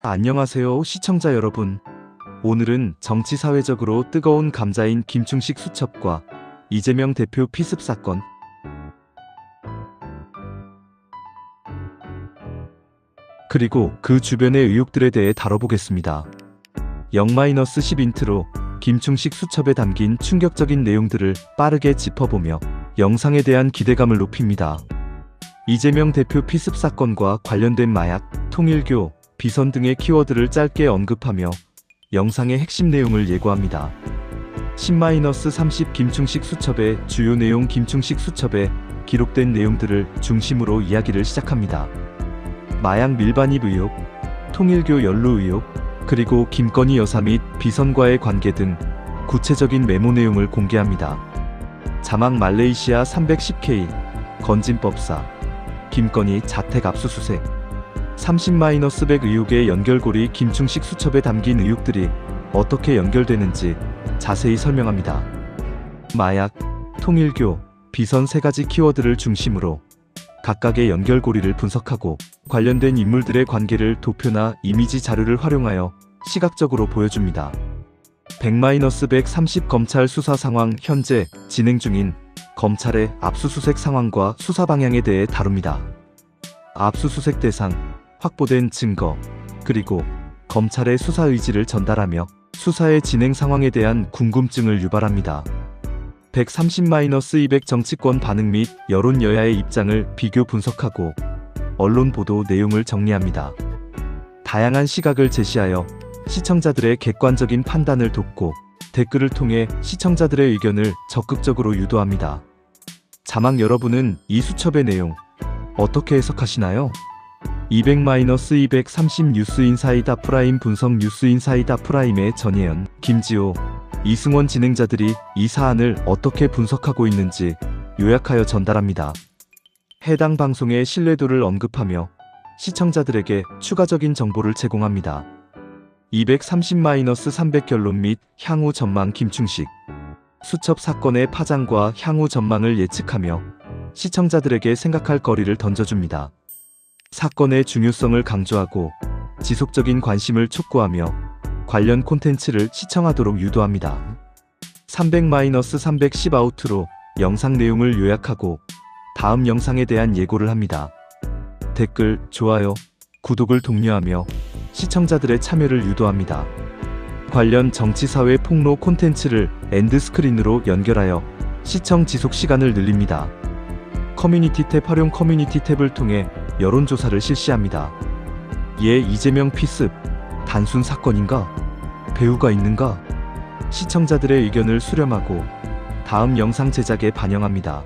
안녕하세요, 시청자 여러분. 오늘은 정치 사회적으로 뜨거운 감자인 김충식 수첩과 이재명 대표 피습 사건, 그리고 그 주변의 의혹들에 대해 다뤄보겠습니다. 0-10 인트로 김충식 수첩에 담긴 충격적인 내용들을 빠르게 짚어보며 영상에 대한 기대감을 높입니다. 이재명 대표 피습 사건과 관련된 마약, 통일교, 비선 등의 키워드를 짧게 언급하며 영상의 핵심 내용을 예고합니다. 10-30 김충식 수첩의 주요 내용 김충식 수첩에 기록된 내용들을 중심으로 이야기를 시작합니다. 마약 밀반입 의혹, 통일교 연루 의혹, 그리고 김건희 여사 및 비선과의 관계 등 구체적인 메모 내용을 공개합니다. 자막 말레이시아 310K, 건진법사, 김건희 자택 압수수색, 30-100 의혹의 연결고리 김충식 수첩에 담긴 의혹들이 어떻게 연결되는지 자세히 설명합니다. 마약, 통일교, 비선 세 가지 키워드를 중심으로 각각의 연결고리를 분석하고 관련된 인물들의 관계를 도표나 이미지 자료를 활용하여 시각적으로 보여줍니다. 100-130 검찰 수사 상황 현재 진행 중인 검찰의 압수수색 상황과 수사 방향에 대해 다룹니다. 압수수색 대상, 확보된 증거, 그리고 검찰의 수사 의지를 전달하며 수사의 진행 상황에 대한 궁금증을 유발합니다. 130-200 정치권 반응 및 여론 여야의 입장을 비교 분석하고 언론 보도 내용을 정리합니다. 다양한 시각을 제시하여 시청자들의 객관적인 판단을 돕고 댓글을 통해 시청자들의 의견을 적극적으로 유도합니다. 자막 여러분은 이 수첩의 내용 어떻게 해석하시나요? 200-230 뉴스인사이다 프라임 분석 뉴스인사이다 프라임의 전예현, 김지호, 이승원 진행자들이 이 사안을 어떻게 분석하고 있는지 요약하여 전달합니다. 해당 방송의 신뢰도를 언급하며 시청자들에게 추가적인 정보를 제공합니다. 230-300 결론 및 향후 전망 김충식 수첩 사건의 파장과 향후 전망을 예측하며 시청자들에게 생각할 거리를 던져줍니다. 사건의 중요성을 강조하고 지속적인 관심을 촉구하며 관련 콘텐츠를 시청하도록 유도합니다. 300-310 아우트로 영상 내용을 요약하고 다음 영상에 대한 예고를 합니다. 댓글, 좋아요, 구독을 독려하며 시청자들의 참여를 유도합니다. 관련 정치사회 폭로 콘텐츠를 엔드스크린으로 연결하여 시청 지속 시간을 늘립니다. 커뮤니티 탭 활용 커뮤니티 탭을 통해 여론조사를 실시합니다. 예 이재명 피습 단순 사건인가? 배우가 있는가? 시청자들의 의견을 수렴하고 다음 영상 제작에 반영합니다.